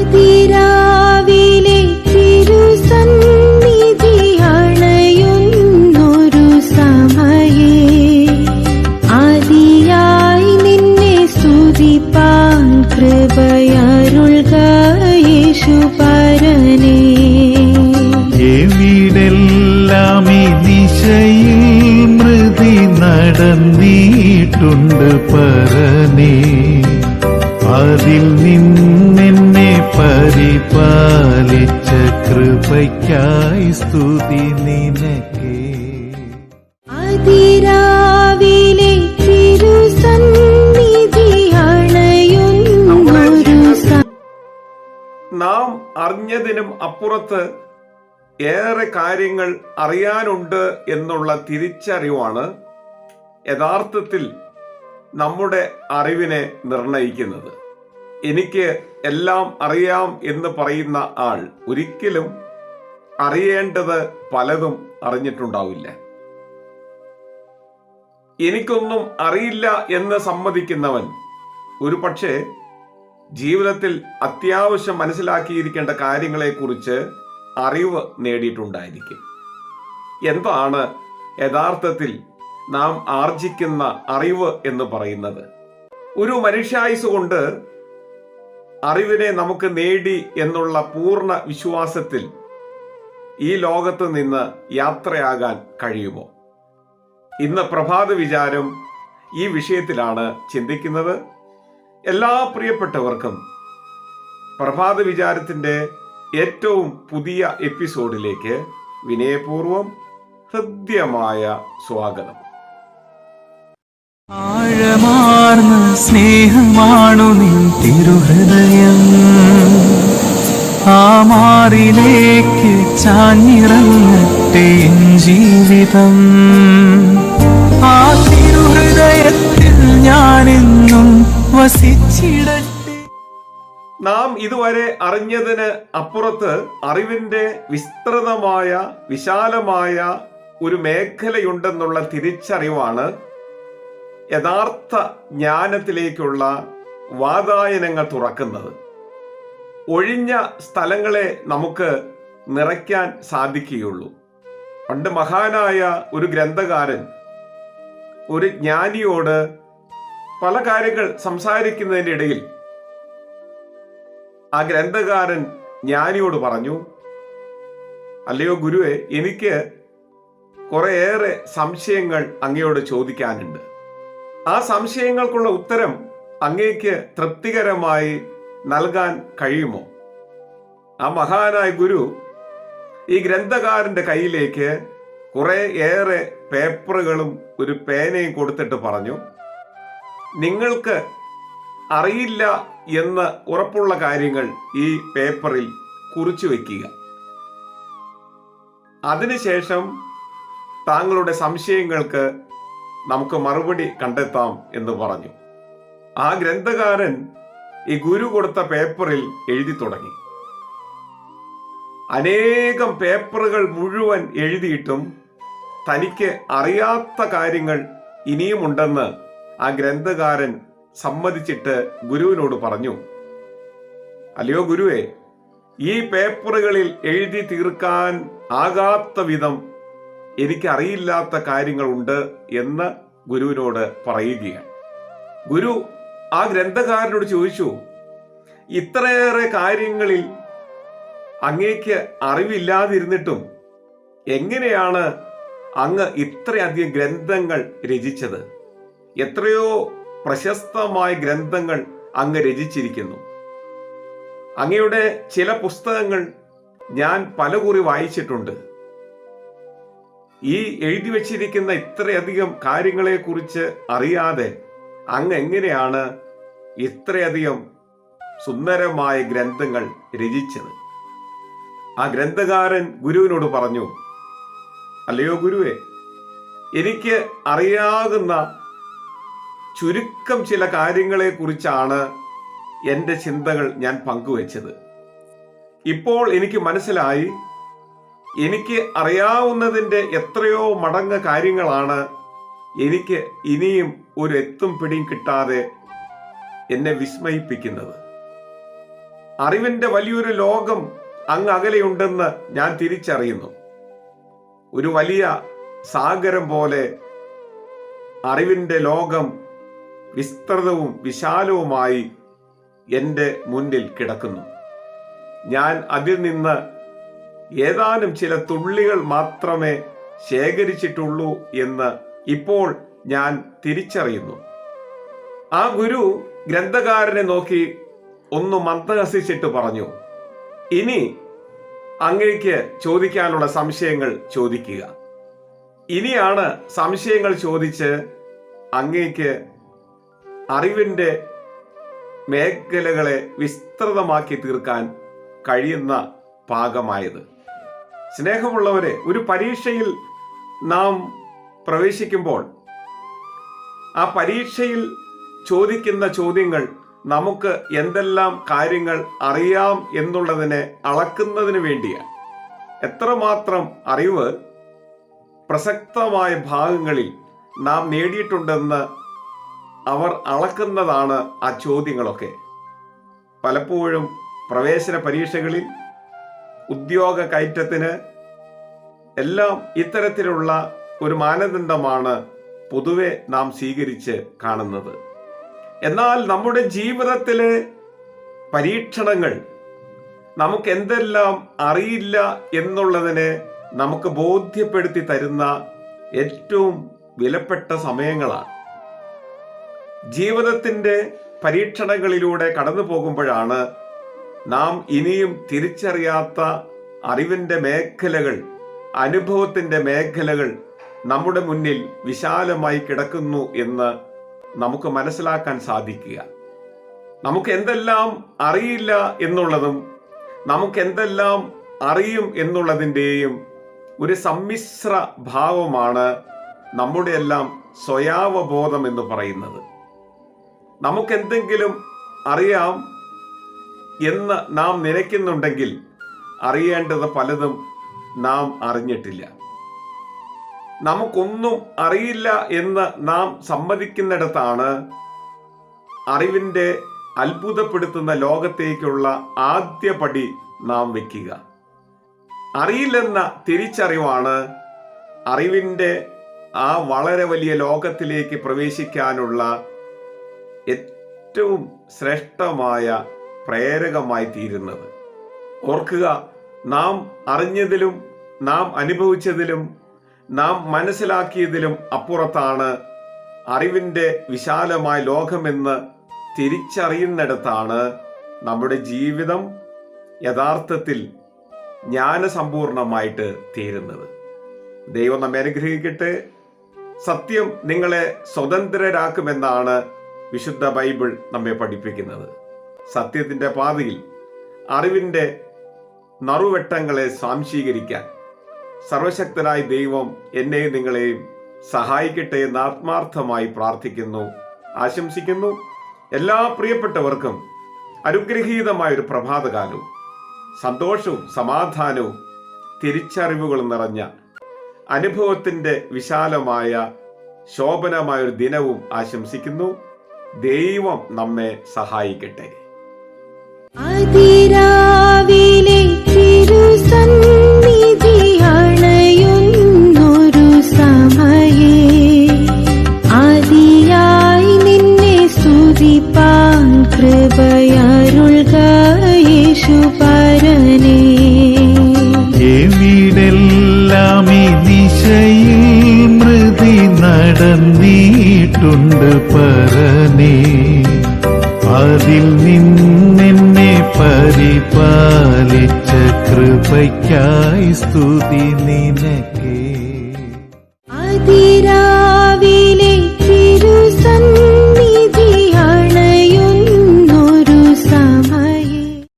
അതിരാവിലെ തിരുസന്നിധി അണയുന്നൊരു സമയേ. ആദിയായി നിന്നെ സ്തുതിപ്പാൻ കൃപയരുൾക യേശുപരനേ എവിടെല്ലാം ഈ ദിശയിൽ മൃതി നടന്നിട്ടുണ്ട് പരനേ. അതിൽ നിന്നെന്നെ കൃപയ്ക്കായി സ്തുതി നിനക്കേ. അതിരാവിലെ നാം അറിഞ്ഞതിനും അപ്പുറത്ത് ഏറെ കാര്യങ്ങൾ അറിയാനുണ്ട് എന്നുള്ള തിരിച്ചറിവാണ് യഥാർത്ഥത്തിൽ നമ്മുടെ അറിവിനെ നിർണയിക്കുന്നത്. എനിക്ക് എല്ലാം അറിയാം എന്ന് പറയുന്ന ആൾ ഒരിക്കലും അറിയേണ്ടത് പലതും അറിഞ്ഞിട്ടുണ്ടാവില്ല. എനിക്കൊന്നും അറിയില്ല എന്ന് സമ്മതിക്കുന്നവൻ ഒരു പക്ഷേ ജീവിതത്തിൽ അത്യാവശ്യം മനസ്സിലാക്കിയിരിക്കേണ്ട കാര്യങ്ങളെക്കുറിച്ച് അറിവ് നേടിയിട്ടുണ്ടായിരിക്കും. എന്താണ് യഥാർത്ഥത്തിൽ നാം ആർജിക്കുന്ന അറിവ് എന്ന് പറയുന്നത്? ഒരു മനുഷ്യായുസ് കൊണ്ട് അറിവിനെ നമുക്ക് നേടി എന്നുള്ള പൂർണ വിശ്വാസത്തിൽ ഈ ലോകത്ത് നിന്ന് യാത്രയാകാൻ കഴിയുമോ? ഇന്ന് പ്രഭാത വിചാരം ഈ വിഷയത്തിലാണ് ചിന്തിക്കുന്നത്. എല്ലാ പ്രിയപ്പെട്ടവർക്കും പ്രഭാത വിചാരത്തിന്റെ ഏറ്റവും പുതിയ എപ്പിസോഡിലേക്ക് വിനയപൂർവം ഹൃദ്യമായ സ്വാഗതം. ആഴമാർന്ന സ്നേഹമാണു നിൻ തിരുഹൃദയം. ആ മാറിലേക്ക് ചാഞ്ഞിറങ്ങട്ടെ ജീവിതം. ആ തിരുഹൃദയത്തിൽ ഞാനെന്നും വസിച്ചിടട്ടെ. നാം ഇതുവരെ അറിഞ്ഞതിന് അപ്പുറത്ത് അറിവിന്റെ വിസ്തൃതമായ വിശാലമായ ഒരു മേഖലയുണ്ടെന്നുള്ള തിരിച്ചറിവാണ് യഥാർത്ഥ ജ്ഞാനത്തിലേക്കുള്ള വാതായനങ്ങൾ തുറക്കുന്നത്. ഒഴിഞ്ഞ സ്ഥലങ്ങളെ നമുക്ക് നിറയ്ക്കാൻ സാധിക്കുകയുള്ളൂ. പണ്ട് മഹാനായ ഒരു ഗ്രന്ഥകാരൻ ഒരു ജ്ഞാനിയോട് പല കാര്യങ്ങൾ സംസാരിക്കുന്നതിന്റെ ഇടയിൽ ആ ഗ്രന്ഥകാരൻ ജ്ഞാനിയോട് പറഞ്ഞു അല്ലയോ ഗുരുവെ എനിക്ക് കുറേയേറെ സംശയങ്ങൾ അങ്ങയോട് ചോദിക്കാനുണ്ട്. ആ സംശയങ്ങൾക്കുള്ള ഉത്തരം അങ്ങേക്ക് തൃപ്തികരമായി നൽകാൻ കഴിയുമോ? ആ മഹാനായ ഗുരു ഈ ഗ്രന്ഥകാരന്റെ കയ്യിലേക്ക് കുറെ ഏറെ പേപ്പറുകളും ഒരു പേനയും കൊടുത്തിട്ട് പറഞ്ഞു നിങ്ങൾക്ക് അറിയില്ല എന്ന് ഉറപ്പുള്ള കാര്യങ്ങൾ ഈ പേപ്പറിൽ കുറിച്ചു വയ്ക്കുക. അതിനുശേഷം താങ്കളുടെ സംശയങ്ങൾക്ക് നമുക്ക് മറുപടി കണ്ടെത്താം എന്ന് പറഞ്ഞു. ആ ഗ്രന്ഥകാരൻ ഈ ഗുരു കൊടുത്ത പേപ്പറിൽ എഴുതി തുടങ്ങി. അനേകം പേപ്പറുകൾ മുഴുവൻ എഴുതിയിട്ടും തനിക്ക് അറിയാത്ത കാര്യങ്ങൾ ഇനിയുമുണ്ടെന്ന് ആ ഗ്രന്ഥകാരൻ സമ്മതിച്ചിട്ട് ഗുരുവിനോട് പറഞ്ഞു. അല്ലയോ ഗുരുവേ ഈ പേപ്പറുകളിൽ എഴുതി തീർക്കാൻ ആകാത്ത വിധം എനിക്കറിയില്ലാത്ത കാര്യങ്ങളുണ്ട് എന്ന് ഗുരുവിനോട് പറയുകയാണ്. ഗുരു ആ ഗ്രന്ഥകാരനോട് ചോദിച്ചു ഇത്രയേറെ കാര്യങ്ങളിൽ അങ്ങേക്ക് അറിവില്ലാതിരുന്നിട്ടും എങ്ങനെയാണ് അങ്ങ് ഇത്രയധികം ഗ്രന്ഥങ്ങൾ രചിച്ചത്? എത്രയോ പ്രശസ്തമായ ഗ്രന്ഥങ്ങൾ അങ്ങ് രചിച്ചിരിക്കുന്നു. അങ്ങയുടെ ചില പുസ്തകങ്ങൾ ഞാൻ പലകുറി വായിച്ചിട്ടുണ്ട്. ഈ എഴുതി വച്ചിരിക്കുന്ന ഇത്രയധികം കാര്യങ്ങളെക്കുറിച്ച് അറിയാതെ അങ്ങ് എങ്ങനെയാണ് ഇത്രയധികം സുന്ദരമായ ഗ്രന്ഥങ്ങൾ രചിച്ചത്? ആ ഗ്രന്ഥകാരൻ ഗുരുവിനോട് പറഞ്ഞു അല്ലയോ ഗുരുവേ എനിക്ക് അറിയാകുന്ന ചുരുക്കം ചില കാര്യങ്ങളെ കുറിച്ചാണ് എന്റെ ചിന്തകൾ ഞാൻ പങ്കുവച്ചത്. ഇപ്പോൾ എനിക്ക് മനസ്സിലായി എനിക്ക് അറിയാവുന്നതിന്റെ എത്രയോ മടങ്ങ് കാര്യങ്ങളാണ് എനിക്ക് ഇനിയും ഒരു എത്തും പിടിയും കിട്ടാതെ എന്നെ വിസ്മയിപ്പിക്കുന്നത്. അറിവിന്റെ വലിയൊരു ലോകം അങ്ങ് അകലെയുണ്ടെന്ന് ഞാൻ തിരിച്ചറിയുന്നു. ഒരു വലിയ സാഗരം പോലെ അറിവിന്റെ ലോകം വിസ്തൃതവും വിശാലവുമായി എന്റെ മുന്നിൽ കിടക്കുന്നു. ഞാൻ അതിൽ നിന്ന് ഏതാനും ചില തുള്ളികൾ മാത്രമേ ശേഖരിച്ചിട്ടുള്ളൂ എന്ന് ഇപ്പോൾ ഞാൻ തിരിച്ചറിയുന്നു. ആ ഗുരു ഗ്രന്ഥകാരനെ നോക്കി ഒന്ന് മന്ദഹസിച്ചിട്ട് പറഞ്ഞു ഇനി അങ്ങേക്ക് ചോദിക്കാനുള്ള സംശയങ്ങൾ ചോദിക്കുക. ഇനിയാണ് സംശയങ്ങൾ ചോദിച്ച് അങ്ങേക്ക് അറിവിന്റെ മേഖലകളെ വിസ്തൃതമാക്കി തീർക്കാൻ കഴിയുന്ന പാകമായത്. സ്നേഹമുള്ളവരെ ഒരു പരീക്ഷയിൽ നാം പ്രവേശിക്കുമ്പോൾ ആ പരീക്ഷയിൽ ചോദിക്കുന്ന ചോദ്യങ്ങൾ നമുക്ക് എന്തെല്ലാം കാര്യങ്ങൾ അറിയാം എന്നുള്ളതിനെ അളക്കുന്നതിന് വേണ്ടിയാണ് എത്രമാത്രം അറിവ് പ്രസക്തമായ ഭാഗങ്ങളിൽ നാം നേടിയിട്ടുണ്ടെന്ന് അവർ അളക്കുന്നതാണ് ആ ചോദ്യങ്ങളൊക്കെ. പലപ്പോഴും പ്രവേശന പരീക്ഷകളിൽ ഉദ്യോഗ കയറ്റത്തിന് എല്ലാം ഇത്തരത്തിലുള്ള ഒരു മാനദണ്ഡമാണ് പൊതുവെ നാം സ്വീകരിച്ച് കാണുന്നത്. എന്നാൽ നമ്മുടെ ജീവിതത്തിലെ പരീക്ഷണങ്ങൾ നമുക്ക് എന്തെല്ലാം അറിയില്ല എന്നുള്ളതിനെ നമുക്ക് ബോധ്യപ്പെടുത്തി തരുന്ന ഏറ്റവും വിലപ്പെട്ട സമയങ്ങളാണ്. ജീവിതത്തിന്റെ പരീക്ഷണങ്ങളിലൂടെ കടന്നു പോകുമ്പോഴാണ് നാം ഇനിയും തിരിച്ചറിയാത്ത അറിവിന്റെ മേഖലകൾ അനുഭവത്തിന്റെ മേഖലകൾ നമ്മുടെ മുന്നിൽ വിശാലമായി കിടക്കുന്നു എന്ന് നമുക്ക് മനസ്സിലാക്കാൻ സാധിക്കുക. നമുക്ക് എന്തെല്ലാം അറിയില്ല എന്നുള്ളതും നമുക്ക് എന്തെല്ലാം അറിയും എന്നുള്ളതിന്റെയും ഒരു സമ്മിശ്ര ഭാവമാണ് നമ്മുടെ എല്ലാം സ്വയാവബോധം എന്ന് പറയുന്നത്. നമുക്കെന്തെങ്കിലും അറിയാം എന്ന് നാം നിனைക്കുന്നുണ്ടെങ്കിൽ അറിയേണ്ടത് പലതും നാം അറിഞ്ഞിട്ടില്ല. നമുക്കൊന്നും അറിയില്ല എന്ന് നാം സമ്മതിക്കുന്നിടത്താണ് അറിവിന്റെ അത്ഭുതപ്പെടുത്തുന്ന ലോകത്തേക്കുള്ള ആദ്യ പടി നാം വെക്കുക അറിയില്ലെന്ന തിരിച്ചറിവാണ് അറിവിന്റെ ആ വളരെ വലിയ ലോകത്തിലേക്ക് പ്രവേശിക്കാനുള്ള ഏറ്റവും ശ്രേഷ്ഠമായ പ്രേരകമായി തീരുന്നത്. ഓർക്കുക നാം അറിഞ്ഞതിലും നാം അനുഭവിച്ചതിലും നാം മനസ്സിലാക്കിയതിലും അപ്പുറത്താണ് അറിവിന്റെ വിശാലമായ ലോകമെന്ന് തിരിച്ചറിയുന്നിടത്താണ് നമ്മുടെ ജീവിതം യഥാർത്ഥത്തിൽ ജ്ഞാനസമ്പൂർണമായിട്ട് തീരുന്നത്. ദൈവം നമ്മെ അനുഗ്രഹിക്കട്ടെ. സത്യം നിങ്ങളെ സ്വതന്ത്രരാക്കുമെന്നാണ് വിശുദ്ധ ബൈബിൾ നമ്മെ പഠിപ്പിക്കുന്നത്. സത്യത്തിന്റെ പാതയിൽ അറിവിന്റെ നറുവെട്ടങ്ങളെ സ്വാംശീകരിക്കാൻ സർവശക്തനായ ദൈവം എന്നെയും നിങ്ങളെയും സഹായിക്കട്ടെ എന്ന് ആത്മാർത്ഥമായി പ്രാർത്ഥിക്കുന്നു ആശംസിക്കുന്നു. എല്ലാ പ്രിയപ്പെട്ടവർക്കും അനുഗ്രഹീതമായ ഒരു പ്രഭാതകാലവും സന്തോഷവും സമാധാനവും തിരിച്ചറിവുകളും നിറഞ്ഞ അനുഭവത്തിന്റെ വിശാലമായ ശോഭനമായ ഒരു ദിനവും ആശംസിക്കുന്നു. ദൈവം നമ്മെ സഹായിക്കട്ടെ. അതിരാവിലെ തിരുസന്നിധി നടന്നിട്ടുണ്ട് പരനേ. അതിൽ നിന്നെന്നെ പരിപാലിച്ച കൃപയ്ക്കായി സ്തുതി നിനക്കേ. അതിരാ